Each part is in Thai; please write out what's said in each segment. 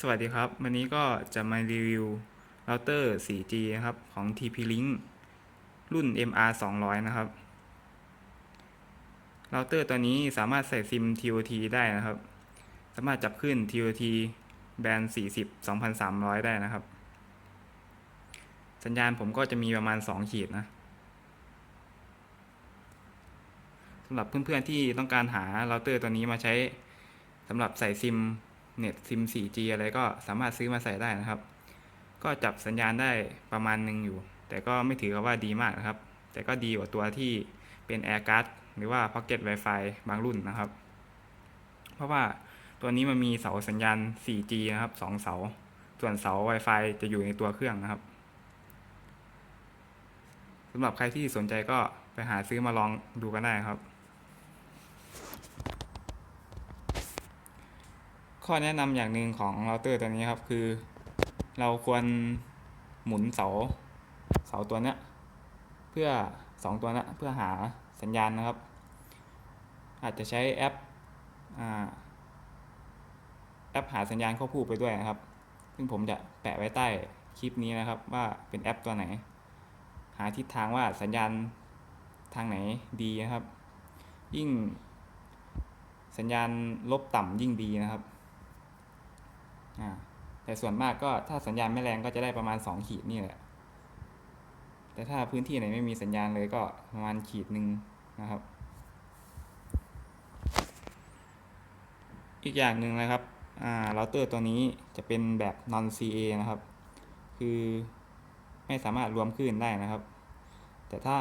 สวัสดีครับ วันนี้ก็จะมารีวิวเราเตอร์ 4G นะครับ ของ TP-Link รุ่น MR 200 นะครับเราเตอร์ตัวนี้สามารถใส่ซิม TOT ได้นะครับ สามารถจับขึ้น TOT แบนด์40 2300 ได้นะครับ สัญญาณผมก็จะมีประมาณ 2 ขีดนะสำหรับเพื่อนๆที่ต้องการหาเราเตอร์ตัวนี้มาใช้สำหรับใส่ซิม เน็ตซิม 4G อะไรก็สามารถซื้อมาใส่ได้นะครับ ก็จับสัญญาณได้ประมาณหนึ่งอยู่ แต่ก็ไม่ถือว่าดีมากนะครับ แต่ก็ดีกว่าตัวที่เป็น AirCard หรือว่า Pocket Wi-Fi บางรุ่นนะครับ เพราะว่าตัวนี้มันมีเสาสัญญาณ 4G นะครับสองเสา ส่วนเสา Wi-Fi จะอยู่ในตัวเครื่องนะครับสำหรับใครที่สนใจก็ไปหาซื้อมาลองดูกันได้ครับ ข้อแนะนำอย่างหนึ่งของเราเตอร์ตัวนี้ครับ คือ เราควรหมุนเสาเสาตัวเนี้ยเพื่อสองตัวนี้เพื่อหาสัญญาณนะครับ อาจจะใช้แอปอแอปหาสัญญาณควบคู่ไปด้วยนะครับ ซึ่งผมจะแปะไว้ใต้คลิปนี้นะครับ ว่าเป็นแอปตัวไหน หาทิศทางว่าสัญญาณทางไหนดีนะครับ ยิ่งสัญญาณลบต่ำยิ่งดีนะครับ อ่าแต่ส่วนมากก็ถ้าสัญญาณไม่แรงก็จะได้ประมาณ 2 ขีดนี่แหละ แต่ถ้าพื้นที่ไหนไม่มีสัญญาณเลยก็ประมาณขีดหนึ่งนะครับ อีกอย่างหนึ่งนะครับอ่าเราเตอร์ตัวนี้จะเป็นแบบ non CA นะครับ คือไม่สามารถรวมคลื่นได้นะครับ แต่ถ้า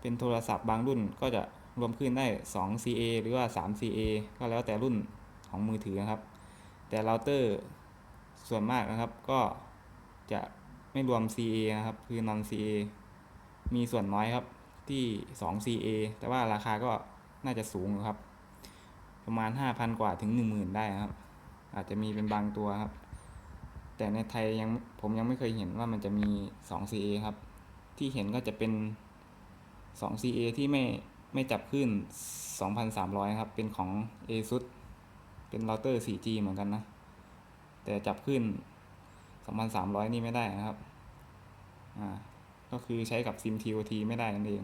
เป็นโทรศัพท์บางรุ่นก็จะรวมคลื่นได้ 2 CA หรือว่า 3 CA ก็แล้วแต่รุ่นของมือถือนะครับ แต่เราเตอร์ส่วนมากนะครับ ก็จะไม่รวม CA นะครับ คือ non CA มีส่วนน้อยครับที่ 2 CA แต่ว่าราคาก็น่าจะสูงครับ ประมาณ 5,000 กว่าถึง 10,000 ได้นะครับ อาจจะมีเป็นบางตัวครับ แต่ในไทยยังผมยังไม่เคยเห็นว่ามันจะมี 2 CA ครับ ที่เห็นก็จะเป็น 2 CA ที่ไม่ไม่จับขึ้น 2,300 ครับ เป็นของ ASUS เป็นเราเตอร์ 4G เหมือนกันนะ แต่จับขึ้น 2,300 นี่ไม่ได้นะครับ อ่า ก็คือใช้กับซิม TOT ไม่ได้นั่นเอง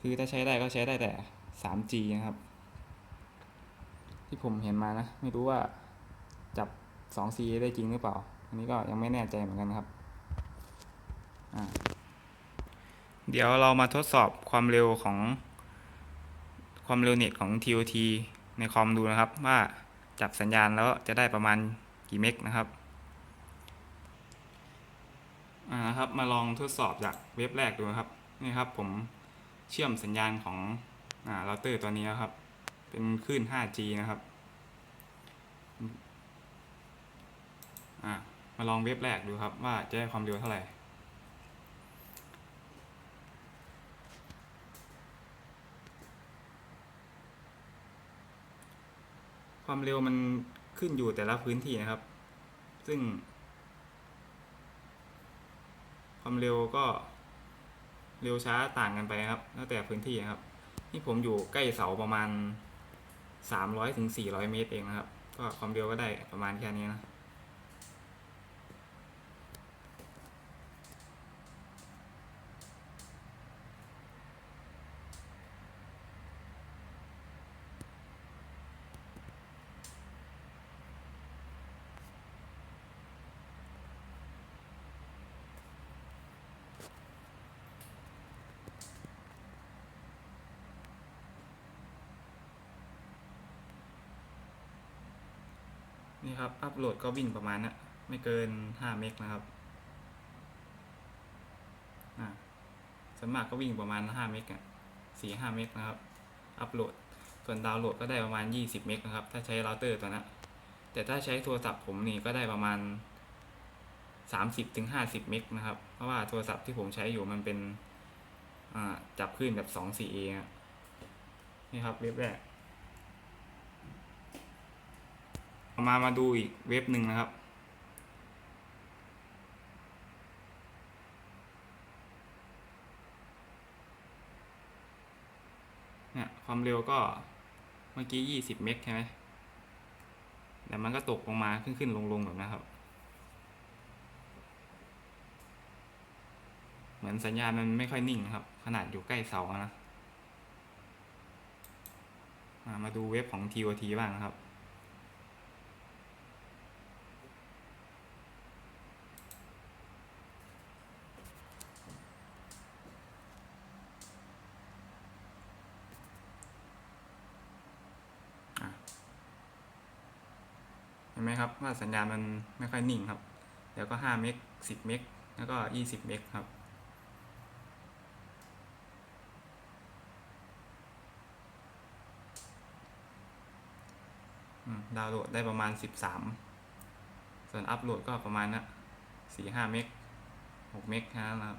คือถ้าใช้ได้ก็ใช้ได้แต่ 3G นะครับ ที่ผมเห็นมานะ ไม่รู้ว่าจับ 2C ได้จริงหรือเปล่า อันนี้ก็ยังไม่แน่ใจเหมือนกันครับ อ่า เดี๋ยวเรามาทดสอบความเร็วของความเร็วเน็ตของ TOT ในคอมดูนะครับ ว่าจับสัญญาณแล้วจะได้ประมาณกี่เมกนะครับอ่าครับมาลองทดสอบจากเว็บแรกดูนะครับนี่ครับผมเชื่อมสัญญาณของอ่าเราเตอร์ตัวนี้นะครับ เป็นคลื่น 5G นะครับอ่ามาลองเว็บแรกดูครับว่าจะได้ความเร็วเท่าไหร่ ความเร็วมันขึ้นอยู่แต่ละพื้นที่นะครับ ซึ่ง ความเร็วก็เร็วช้าต่างกันไปครับ แล้วแต่พื้นที่นะครับ นี่ผมอยู่ใกล้เสาประมาณ 300-400 เมตรเองนะครับ ก็ความเร็วก็ได้ประมาณแค่นี้นะ นี่ครับ อัปโหลดก็วิ่งประมาณนะไม่เกิน 5 เมกนะครับอ่าส่วนมากก็วิ่งประมาณ 5 เมกอะ4 5เมกนะครับ อัปโหลด ส่วนดาวน์โหลดก็ได้ประมาณ 20 เมกนะครับ ถ้าใช้เราเตอร์ตัวนั้นแต่ถ้าใช้โทรศัพท์ผมนี่ก็ได้ประมาณ 30ถึง50เมกนะครับ เพราะว่าโทรศัพท์ที่ผมใช้อยู่มันเป็นจับคลื่นแบบ 2 4A อะนี่ครับเว็บแรก เอามามาดูอีกเว็บหนึ่งนะครับ เนี่ยความเร็วก็เมื่อกี้ยี่สิบเมกใช่ไหมแต่มันก็ตกลงมาขึ้นขึ้นลงลงแบบนะครับ เหมือนสัญญาณมันไม่ค่อยนิ่งครับ ขนาดอยู่ใกล้เสานะ มาดูเว็บของ TOT บ้างครับ ไหมครับว่าสัญญาณมันไม่ค่อยนิ่งครับ เดี๋ยวก็ห้าเมกสิบเมกแล้วก็ยี่สิบเมกครับ ดาวน์โหลดได้ประมาณสิบสามส่วนอัพโหลดก็ประมาณนะสี่ห้าเมกหกเมกนะครับ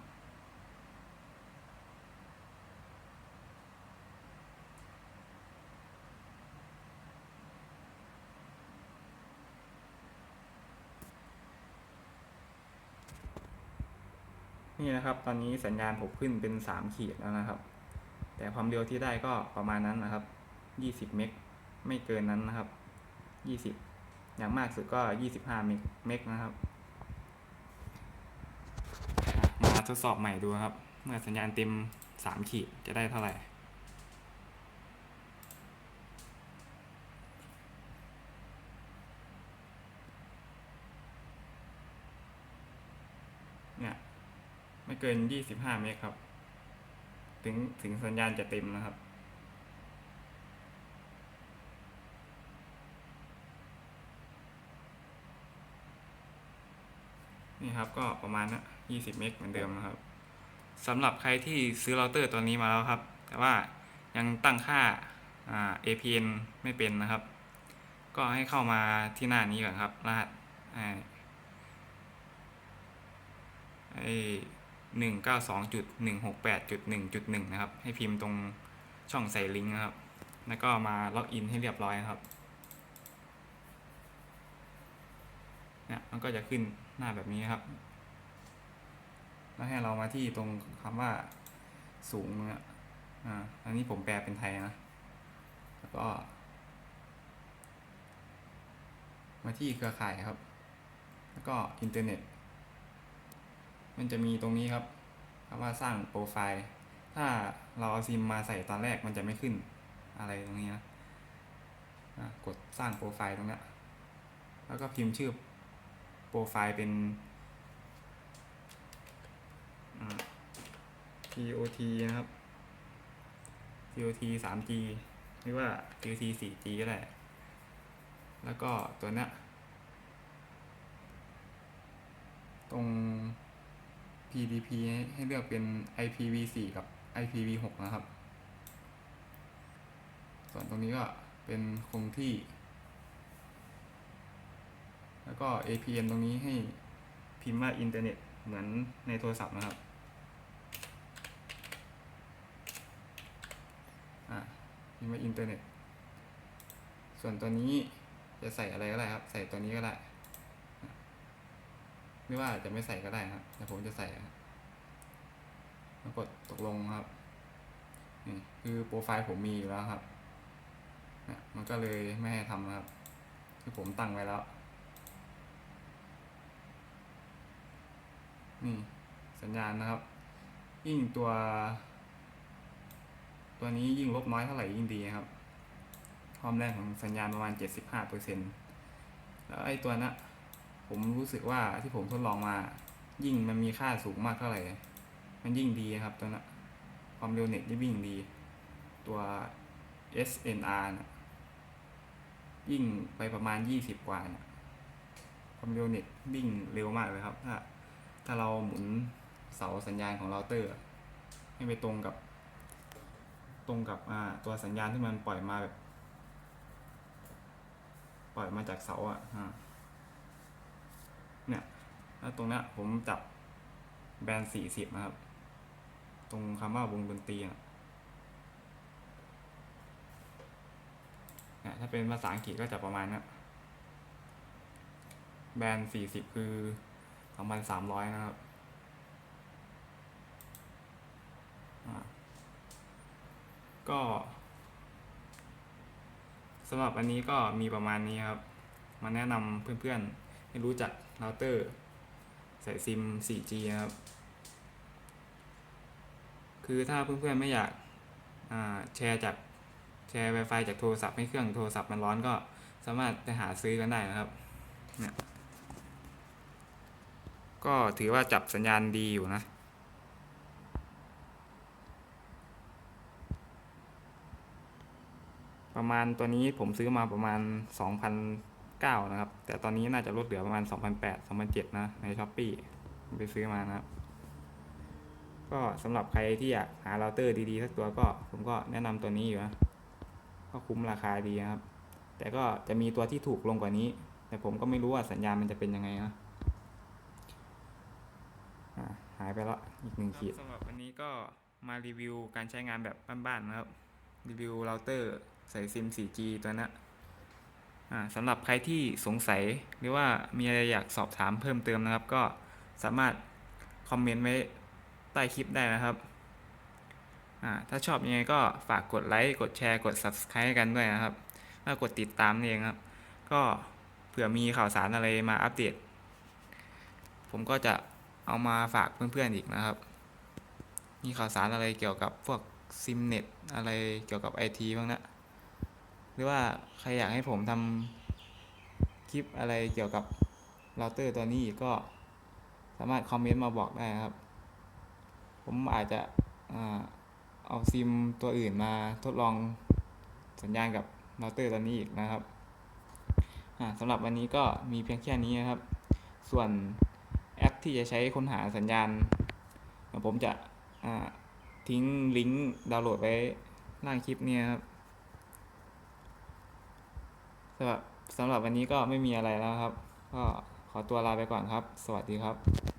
นี่นะครับ ตอนนี้สัญญาณผมขึ้นเป็นสามขีดแล้วนะครับ แต่ความเร็วที่ได้ก็ประมาณนั้นนะครับยี่สิบเมกไม่เกินนั้นนะครับยี่สิบอย่างมากสุดก็ยี่สิบห้าเมกเมกนะครับ มาทดสอบใหม่ดูครับ เมื่อสัญญาณเต็มสามขีดจะได้เท่าไหร่ ไม่เกินยี่สิบห้าเมกครับ ถึงถึงสัญญาณจะเต็มนะครับ นี่ครับก็ประมาณนะ20 เมกเหมือนเดิมนะครับสำหรับใครที่ซื้อเราเตอร์ตัวนี้มาแล้วครับ แต่ว่ายังตั้งค่าา APN ไม่เป็นนะครับ ก็ให้เข้ามาที่หน้านี้ก่อนครับ รหัสไอ้ หนึ่งเก้าสองจุดหนึ่งหกแปดจุดหนึ่งจุดหนึ่งนะครับ ให้พิมพ์ตรงช่องใส่ลิงก์นะครับ แล้วก็มาล็อกอินให้เรียบร้อยนะครับเนี่ยมันก็จะขึ้นหน้าแบบนี้ครับ แล้วให้เรามาที่ตรงคำว่าสูงเนี่ยอ่า อันนี้ผมแปลเป็นไทยนะ แล้วก็ มาที่เครือข่ายครับ แล้วก็อินเทอร์เน็ต มันจะมีตรงนี้ครับคำว่าสร้างโปรไฟล์ ถ้าเราเอาซิมมาใส่ตอนแรกมันจะไม่ขึ้นอะไรตรงนี้นะกดสร้างโปรไฟล์ตรงนี้แล้วก็พิมพ์ชื่อโปรไฟล์เป็น TOT นะครับ TOT 3G หรือว่า TOT 4G ก็ได้ แล้วก็ตัวเนี้ยตรง PDP ให้ให้เลือกเป็น IPv4 กับ IPv6 นะครับ ส่วนตรงนี้ก็เป็นคงที่ แล้วก็ APN ตรงนี้ให้พิมพ์ว่าอินเทอร์เน็ตเหมือนในโทรศัพท์นะครับ อ่าพิมพ์ว่าอินเทอร์เน็ต ส่วนตัวนี้จะใส่อะไรก็ได้ครับ ใส่ตัวนี้ก็ได้ ไม่ว่าจะไม่ใส่ก็ได้ครับแต่ผมจะใส่ครับแล้วกดตกลงครับนี่คือโปรไฟล์ผมมีอยู่แล้วครับเนี่ยมันก็เลยไม่ให้ทำครับที่ผมตั้งไว้แล้ว นี่สัญญาณนะครับ ยิ่งตัว ตัวนี้ยิ่งลบน้อยเท่าไหร่ยิ่งดีครับความแรงของสัญญาณประมาณ 75%แล้วไอ้ตัวนะ ผมรู้สึกว่าที่ผมทดลองมา ยิ่งมันมีค่าสูงมากเท่าไหร่ มันยิ่งดีครับตัวนความเร็วเน็ตยิ่งดี ตัว SNR นะยิ่งไปประมาณ 20 กว่านะความเร็วเน็ตวิ่งเร็วมากเลยครับ ถ้า ถ้าเราหมุนเสาสัญญาณของเราเตอร์ ให้ไปตรงกับ ตรงกับอ่าตัวสัญญาณที่มันปล่อยมาแบบ ปล่อยมาจากเสาอะอ่า เนี่ยแล้วตรงเนี้ยผมจับแบนสี่สิบนะครับ ตรงคำว่าวงดนตรีอะเนี่ยถ้าเป็นภาษาอังกฤษก็จะประมาณนี้แบนสี่สิบคือสองพันสามร้อยนะครับก็สำหรับอันนี้ก็มีประมาณนี้ครับ มาแนะนำเพื่อนๆให้รู้จัก เราเตอร์ใส่ซิม 4G นะครับ คือถ้าเพื่อนๆไม่อยากแชร์จากแชร์ Wi-Fi จากโทรศัพท์ให้เครื่องโทรศัพท์มันร้อนก็สามารถไปหาซื้อกันได้นะครับเนี่ยก็ถือว่าจับสัญญาณดีอยู่นะ ประมาณตัวนี้ผมซื้อมาประมาณ 2,009นะครับ แต่ตอนนี้น่าจะลดเหลือประมาณ 2,008 2,007 นะ ในช้อปปี้ไปซื้อมานะครับ ก็สำหรับใครที่อยากหาเราเตอร์ดีๆสักตัวก็ผมก็แนะนำตัวนี้อยู่นะ ก็คุ้มราคาดีนะครับ แต่ก็จะมีตัวที่ถูกลงกว่านี้ แต่ผมก็ไม่รู้ว่าสัญญาณมันจะเป็นยังไงนะอ่าหายไปแล้วอีกหนึ่งขีดสำหรับวันนี้ก็มารีวิวการใช้งานแบบบ้านๆนะครับ รีวิวเราเตอร์ใส่ซิม 4G ตัวนะอ่า สำหรับใครที่สงสัยหรือว่ามีอะไรอยากสอบถามเพิ่มเติมนะครับ ก็สามารถคอมเมนต์ไว้ใต้คลิปได้นะครับ ถ้าชอบยังไงก็ฝากกดไลค์ กดแชร์ กด Subscribe กันด้วยนะครับ แล้วกดติดตามนี่เองครับ ก็เผื่อมีข่าวสารอะไรมาอัปเดต ผมก็จะเอามาฝากเพื่อนๆอีกนะครับ มีข่าวสารอะไรเกี่ยวกับพวกซิมเน็ตอะไรเกี่ยวกับไอทีบ้างนะ หรือว่าใครอยากให้ผมทำคลิปอะไรเกี่ยวกับเราเตอร์ตัวนี้อีกก็สามารถคอมเมนต์มาบอกได้นะครับ ผมอาจจะเอาซิมตัวอื่นมาทดลองสัญญาณกับเราเตอร์ตัวนี้อีกนะครับสำหรับวันนี้ก็มีเพียงแค่นี้นะครับ ส่วนแอปที่จะใช้ค้นหาสัญญาณ ผมจะทิ้งลิงก์ดาวน์โหลดไว้ล่างคลิปนี่ยครับ สำหรับสำหรับวันนี้ก็ไม่มีอะไรแล้วครับ ก็ขอตัวลาไปก่อนครับ สวัสดีครับ